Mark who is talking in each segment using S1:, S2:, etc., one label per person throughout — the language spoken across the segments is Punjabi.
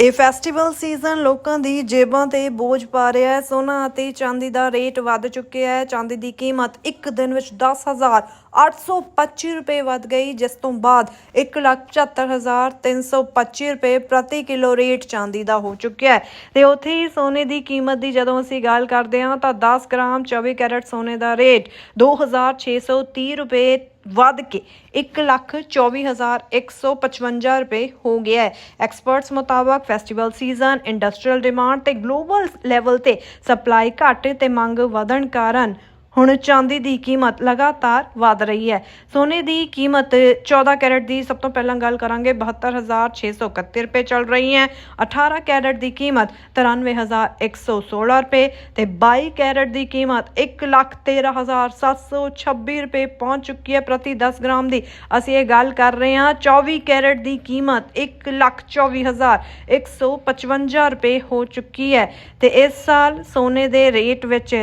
S1: ਇਹ ਫੈਸਟੀਵਲ ਸੀਜ਼ਨ ਲੋਕਾਂ ਦੀ ਜੇਬਾਂ ਤੇ ਬੋਝ ਪਾ ਰਿਹਾ ਹੈ। ਸੋਨਾ ਅਤੇ ਚਾਂਦੀ ਦਾ ਰੇਟ ਵੱਧ ਚੁੱਕਿਆ ਹੈ। ਚਾਂਦੀ ਦੀ ਕੀਮਤ ਇੱਕ ਦਿਨ ਵਿੱਚ 10825 ਰੁਪਏ ਵੱਧ ਗਈ। ਜਿਸ ਤੋਂ ਬਾਅਦ 175325 ਰੁਪਏ ਪ੍ਰਤੀ ਕਿਲੋ ਰੇਟ ਚਾਂਦੀ ਦਾ ਹੋ ਚੁੱਕਿਆ ਹੈ। ਤੇ ਉੱਥੇ ਹੀ ਸੋਨੇ ਦੀ ਕੀਮਤ ਦੀ ਜਦੋਂ ਅਸੀਂ ਗੱਲ ਕਰਦੇ ਹਾਂ ਤਾਂ 10 ਗ੍ਰਾਮ 24 ਕੈਰਟ ਸੋਨੇ ਦਾ ਰੇਟ 2630 ਰੁਪਏ ਵੱਧ ਕੇ 124155 ਰੁਪਏ ਹੋ ਗਿਆ ਹੈ। ਐਕਸਪਰਟਸ ਮੁਤਾਬਕ ਫੈਸਟੀਵਲ ਸੀਜ਼ਨ ਇੰਡਸਟਰੀਅਲ ਡਿਮਾਂਡ ਤੇ ਗਲੋਬਲ ਲੈਵਲ ਤੇ ਸਪਲਾਈ ਘੱਟ ਤੇ ਮੰਗ ਵਧਣ ਕਾਰਨ ਹੁਣ ਚਾਂਦੀ ਦੀ ਕੀਮਤ ਲਗਾਤਾਰ ਵਧ ਰਹੀ ਹੈ। ਸੋਨੇ ਦੀ ਕੀਮਤ 14 ਕੈਰਟ ਦੀ ਸਭ ਤੋਂ ਪਹਿਲਾਂ ਗੱਲ ਕਰਾਂਗੇ। 72631 ਰੁਪਏ ਚੱਲ ਰਹੀ ਹੈ। 18 ਕੈਰਟ ਦੀ ਕੀਮਤ 93116 ਰੁਪਏ ਤੇ 22 ਕੈਰਟ ਦੀ ਕੀਮਤ 113726 ਰੁਪਏ ਪਹੁੰਚ ਚੁੱਕੀ ਹੈ ਪ੍ਰਤੀ 10 ਗ੍ਰਾਮ ਦੀ। ਅਸੀਂ ਇਹ ਗੱਲ ਕਰ ਰਹੇ ਹਾਂ 24 ਕੈਰਟ ਦੀ ਕੀਮਤ 124155 ਰੁਪਏ ਹੋ ਚੁੱਕੀ ਹੈ ਤੇ ਇਸ ਸਾਲ ਸੋਨੇ ਦੇ ਰੇਟ ਵਿੱਚ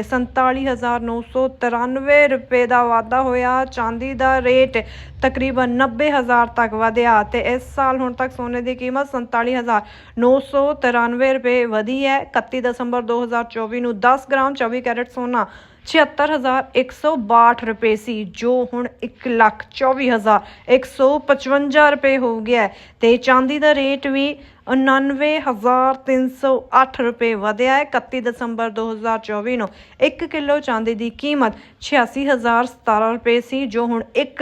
S1: 47993 ਰੁਪਏ ਦਾ ਵਾਧਾ ਹੋਇਆ ਚਾਂਦੀ ਦਾ ਰੇਟ ਤਕਰੀਬਨ 90000 ਤੱਕ ਵਧਿਆ ਤੇ ਇਸ ਸਾਲ ਹੁਣ ਤੱਕ ਸੋਨੇ ਦੀ ਕੀਮਤ 47993 ਰੁਪਏ ਵਧੀ ਹੈ। 31 ਦਸੰਬਰ 2024 ਨੂੰ 10 ਗ੍ਰਾਮ 24 ਕੈਰਟ ਸੋਨਾ 76162 ਰੁਪਏ ਸੀ, ਜੋ ਹੁਣ 124155 ਰੁਪਏ ਹੋ ਗਿਆ ਹੈ ਤੇ ਚਾਂਦੀ ਦਾ ਰੇਟ ਵੀ 99308 ਰੁਪਏ ਵਧਿਆ ਹੈ। 31 ਦਸੰਬਰ 2024 ਨੂੰ 1 ਕਿਲੋ ਚਾਂਦੀ ਦੀ ਕੀਮਤ 86017 ਰੁਪਏ ਸੀ, ਜੋ ਹੁਣ 1